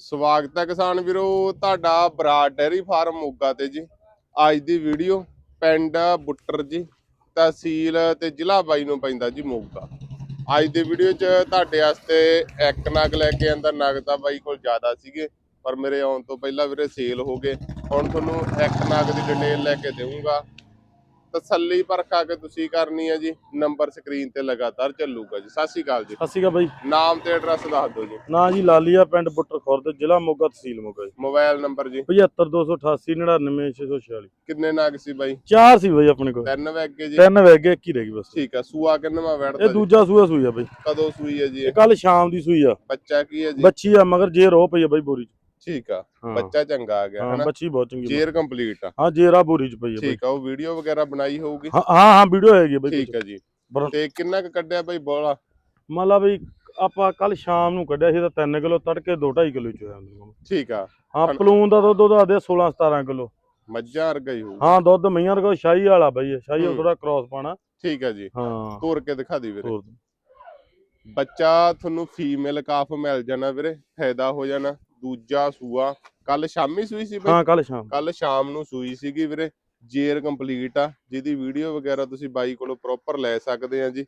ਸਵਾਗਤ ਹੈ ਕਿਸਾਨ ਵੀਰੋ, ਤੁਹਾਡਾ ਬਰਾੜ ਡੈਰੀ ਫਾਰਮ ਮੋਗਾ ਤੇ ਜੀ। ਅੱਜ ਦੀ ਵੀਡੀਓ ਪਿੰਡ ਬੁੱਟਰ ਜੀ, ਤਹਿਸੀਲ ਤੇ ਜ਼ਿਲ੍ਹਾ ਬਾਈ ਨੂੰ ਪੈਂਦਾ ਜੀ ਮੋਗਾ। ਅੱਜ ਦੀ ਵੀਡੀਓ 'ਚ ਤੁਹਾਡੇ ਵਾਸਤੇ ਇੱਕ ਨਗ ਲੈ ਕੇ ਆਂਦਾ, ਨਗ ਤਾਂ ਬਾਈ ਕੋਲ ਜ਼ਿਆਦਾ ਸੀਗੇ, ਪਰ ਮੇਰੇ ਆਉਣ ਤੋਂ ਪਹਿਲਾਂ ਵੀਰੇ ਸੇਲ ਹੋ ਗਏ। ਹੁਣ ਤੁਹਾਨੂੰ ਇੱਕ ਨਗ ਦੀ ਡਿਟੇਲ ਲੈ ਕੇ ਦੇਵਾਂਗਾ ਤਸੱਲੀ ਪਰਖਾ ਕੇ ਤੁਸੀਂ ਕਰਨੀ ਹੈ ਜੀ ਨੰਬਰ ਸਕਰੀਨ ਤੇ ਲਗਾਤਾਰ ਚੱਲੂਗਾ ਜੀ। ਸਤਿ ਸ਼੍ਰੀ ਅਕਾਲ ਜੀ। ਸਤਿ ਸ਼੍ਰੀ ਅਕਾਲ ਬਾਈ। ਨਾਮ ਤੇ ਐਡਰੈਸ ਦੱਸ ਦਿਓ ਜੀ। ਨਾਂ ਜੀ ਲਾਲੀਆ ਪਿੰਡ ਬੁੱਟਰ ਖੁਰਦ ਜ਼ਿਲ੍ਹਾ ਮੋਗਾ ਤਹਿਸੀਲ ਮੋਗਾ ਜੀ। ਮੋਬਾਈਲ ਨੰਬਰ ਜੀ। 75288 99646 ਕਿੰਨੇ ਨਗ ਸੀ ਬਾਈ? ਚਾਰ ਸੀ ਬਾਈ ਆਪਣੇ ਕੋਲ। ਤਿੰਨ ਵੈਗੇ ਜੀ। ਤਿੰਨ ਵਹਿ ਗਏ ਇੱਕ ਹੀ ਰਹਿ ਗਈ ਬਸ। ਠੀਕ ਆ ਸੂਆ ਕਿੰਨਵਾ ਇਹ ਵੜਦਾ ਜੀ ਦੂਜਾ ਸੂਆ ਸੂਈ ਆ ਬਾਈ। ਕਦੋਂ ਸੂਈ ਹੈ ਜੀ ਇਹ? ਇਹ ਕੱਲ ਸ਼ਾਮ ਦੀ ਸੂਈ ਆ। ਬੱਚਾ ਕੀ ਹੈ ਜੀ? ਬੱਚੀ ਆ ਮਗਰ ਜੇ ਰੋ ਪਈ ਆ ਬਾਈ ਬੋਰੀ ਚ। ਠੀਕ ਆ ਹਾਂ। ਬੱਚਾ ਚੰਗਾ ਆ ਗਿਆ ਹਾਂ ਹਨਾ? ਬੱਚੀ ਬਹੁਤ ਚੰਗੀ ਜੇਰ ਕੰਪਲੀਟ ਆ। ਹਾਂ ਜੇਰਾ ਬੋਰੀ ਚ ਪਈ ਬਾਈ। ਠੀਕ ਆ ਉਹ ਵੀਡੀਓ ਵਗੈਰਾ ਬਣਾਈ ਹੋਊਗੀ? ਹਾਂ ਹਾਂ ਹਾਂ ਵੀਡੀਓ ਹੈਗੀ ਬਾਈ ਠੀਕ ਆ ਜੀ। ਬਰ- ਤੇ ਕਿੰਨਾ ਕੁ ਕੱਢਿਆ ਬਾਈ ਬੋਲਾ? ਮੰਨ ਲਾ ਬਈ ਆਪਾਂ ਕੱਲ ਸ਼ਾਮ ਨੂੰ ਕੱਢਿਆ ਸੀ ਤਾਂ 3 ਕਿਲੋ ਤੜਕੇ 2.5 ਕਿਲੋ ਚ ਹੋਇਆ ਮੇਰੇ ਕੋਲ। ਠੀਕ ਆ। ਹਾਂ ਹੁਣ- ਪਲੂਨ ਦਾ ਦੁੱਧ ਉਹਦਾ ਦੇ 16 17 ਕਿਲੋ। ਮੱਝਾਂ ਵਰਗਾ ਹੀ ਹੋਊ ਹਾਂ ਦੁੱਧ ਮਈਆਂ ਰਕੋ ਸ਼ਾਹੀ ਵਾਲਾ ਬਾਈ ਸ਼ਾਹੀ ਹੂੰ। ਥੋੜਾ ਕ੍ਰਾਸ ਪਾਣਾ ਠੀਕ ਆ ਜੀ। ਹਾਂ। ਤੋਰ ਕੇ ਦਿਖਾ ਦੀ ਵੀਰੇ। ਹੋਰ ਬੱਚਾ ਤੁਹਾਨੂੰ ਫੀਮੇਲ ਕਾਫ ਮਿਲ ਜਾਣਾ ਵੀਰੇ ਫਾਇਦਾ ਹੋ ਜਾਣਾ। ਦੂਜਾ ਸੂਆ। ਕੱਲ ਸ਼ਾਮੀ ਸੂਈ ਸੀ ਬਾਈ? ਹਾਂ ਕੱਲ ਸ਼ਾਮ। ਕੱਲ ਸ਼ਾਮ ਨੂੰ ਸੂਈ ਸੀਗੀ ਵੀਰੇ। ਜੇਰ ਕੰਪਲੀਟ ਆ। ਜਿਹਦੀ ਵੀਡੀਓ ਵਗੈਰਾ ਤੁਸੀਂ ਬਾਈ ਕੋਲੋਂ ਪ੍ਰੋਪਰ ਲੈ ਸਕਦੇ ਆ ਜੀ।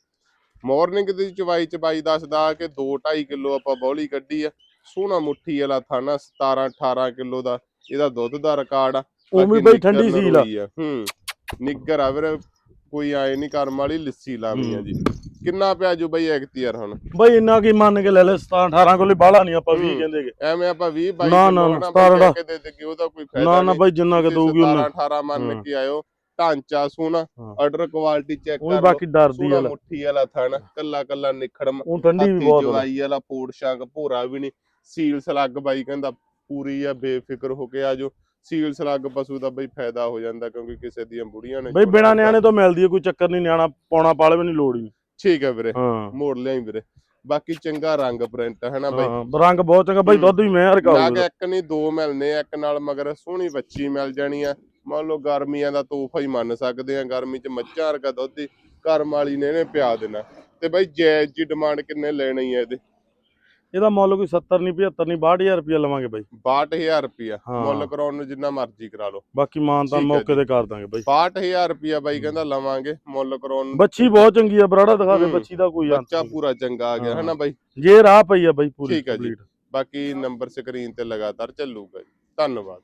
ਮਾਰਨਿੰਗ ਦੀ ਚਵਾਈ ਚ ਬਾਈ ਦੱਸਦਾ ਕਿ 2.5 ਕਿਲੋ ਆਪਾਂ ਬੌਲੀ ਕੱਢੀ ਆ। ਸੋਹਣਾ ਮੁੱਠੀ ਵਾਲਾ ਥਾਣਾ 17 18 ਕਿਲੋ ਦਾ। ਇਹਦਾ ਦੁੱਧ ਦਾ ਰਿਕਾਰਡ ਆ। ਬਾਕੀ ਬਈ ਠੰਡੀ ਸੀਲ ਆ। ਹੂੰ। ਨਿੱਗਰ ਆ ਵੀਰੇ। ਕੋਈ ਆਏ ਨਹੀਂ ਕਰਮ ਵਾਲੀ ਲੱਸੀ ਲਾਵੀ ਆ। ਜੀ। ਕਿੰਨਾ ਪਿਆ ਜੋ ਬਈ ਐਕਟੀਅਰ ਹੁਣ ਬਈ ਇੰਨਾ ਕੀ ਮੰਨ ਕੇ ਲੈ ਲੈ 17 18 ਕੋਲੇ ਬਾਹਲਾ ਨਹੀਂ ਆਪਾਂ 20 ਹੂੰ। ਕਹਿੰਦੇਗੇ ਐਵੇਂ ਆਪਾਂ 20 22 ਨਾ, ਨਾ। ਕੇ ਦੇ ਦੇ ਉਹਦਾ ਕੋਈ ਫਾਇਦਾ ਨਾ ਨਾ ਬਈ ਜਿੰਨਾ ਕਿ ਦਊਗੀ 17 ਉਹਨਾਂ 18 ਮੰਨ। ਕੇ ਆਇਓ ਢਾਂਚਾ ਸੋਹਣਾ। ਆਰਡਰ ਕੁਆਲਿਟੀ ਚੈੱਕ ਉਹ ਕਰ ਵੀ ਬਾਕੀ ਡਰਦੀ ਵਾਲਾ ਮੁੱਠੀ ਵਾਲਾ ਥਣ ਕੱਲਾ ਕੱਲਾ ਨਿਖੜਮ ਉਹ ਠੰਡੀ ਵੀ ਬਹੁਤ। ਜਵਾਈ ਵਾਲਾ ਪੋੜ ਸ਼ੰਗ ਭੋਰਾ ਵੀ ਨਹੀਂ ਸੀਲ ਸਲੱਗ ਬਾਈ ਕਹਿੰਦਾ ਪੂਰੀ ਆ ਬੇਫਿਕਰ ਹੋ ਕੇ ਆਜੋ ਸੀਲ ਸਲੱਗ ਪਸ਼ੂ ਦਾ ਬਈ ਫਾਇਦਾ ਹੋ ਜਾਂਦਾ ਕਿਉਂਕਿ ਕਿਸੇ ਦੀਆਂ ਬੁੜੀਆਂ ਨੇ ਬਈ ਬਿਨਾ ਨਿਆਣੇ ਤੋਂ ਮਿਲਦੀ ਹੈ ਕੋਈ ਚੱਕਰ ਨਹੀਂ ਨਿਆਣਾ ਪਾਉਣਾ ਪਾਲੇ ਵੀ ਨਹੀਂ ਲੋੜ ਹੀ ਠੀਕ ਹੈ ਵੀਰੇ। ਹਾਂ। ਮੋੜ ਲਿਆਈ ਵੀਰੇ। ਬਾਕੀ ਚੰਗਾ ਰੰਗ ਪ੍ਰਿੰਟ ਹੈ ਨਾ ਬਾਈ? ਹਾਂ ਰੰਗ ਬਹੁਤ ਚੰਗਾ ਬਈ। ਦੁੱਧ ਵੀ ਮੈਂ ਨਾ ਕਿ ਇੱਕ ਨਹੀਂ ਦੋ ਮਿਲਨੇ ਆ, ਇੱਕ ਨਾਲ ਮਗਰ ਸੋਹਣੀ ਬੱਚੀ ਮਿਲ ਜਾਣੀ ਆ। ਮੰਨ ਲਓ ਗਰਮੀਆਂ ਦਾ ਤੋਹਫਾ ਹੀ ਮੰਨ ਸਕਦੇ ਆ ਗਰਮੀ ਚ ਮੱਝਾਂ ਵਰਗਾ ਦੁੱਧ ਹੀ ਕਰਮ ਵਾਲੀ ਨੇ ਇਹਨੇ ਪਿਆ ਦੇਣਾ। ਤੇ ਬਾਈ ਜਾਇਜ਼ ਜੀ ਡਿਮਾਂਡ ਕਿੰਨੇ ਲੈਣੀ ਹੈ ਇਹਦੇ? ਇਹਦਾ ਮੁੱਲ ਕੋਈ 70 ਨਹੀਂ 75 ਨਹੀਂ 62000 ਰੁਪਏ ਲਵਾਂਗੇ ਬਈ। 62000 ਰੁਪਿਆ ਹਾਂ। ਮੁੱਲ ਕਰਾਉਣ ਨੂੰ ਜਿੰਨਾ ਮਰਜ਼ੀ ਕਰਾ ਲਓ। ਬਾਕੀ ਮਾਨ ਤਾਂ ਮੌਕੇ ਤੇ ਕਰ ਦਾਂਗੇ ਬਈ। 62000 ਰੁਪਿਆ ਬਾਈ ਕਹਿੰਦਾ ਲਵਾਂਗੇ ਮੁੱਲ ਕਰਾਉਣ ਨੂੰ। ਬੱਚੀ ਬਹੁਤ ਚੰਗੀ ਆ ਬਰਾੜਾ ਦਿਖਾ ਦੇ। ਬੱਚੀ ਦਾ ਕੋਈ ਬੱਚਾ। ਪੂਰਾ ਚੰਗਾ ਆ ਗਿਆ ਹੈ। ਨਾ ਬਾਈ? ਜੇ ਰਾਹ ਪਈ ਆ ਬਈ ਪੂਰੀ ਠੀਕ ਹੈ ਜੀ। ਬਾਕੀ ਨੰਬਰ ਸਕਰੀਨ ਤੇ ਲਗਾਤਾਰ ਚੱਲੂਗਾ ਜੀ। ਧੰਨਵਾਦ।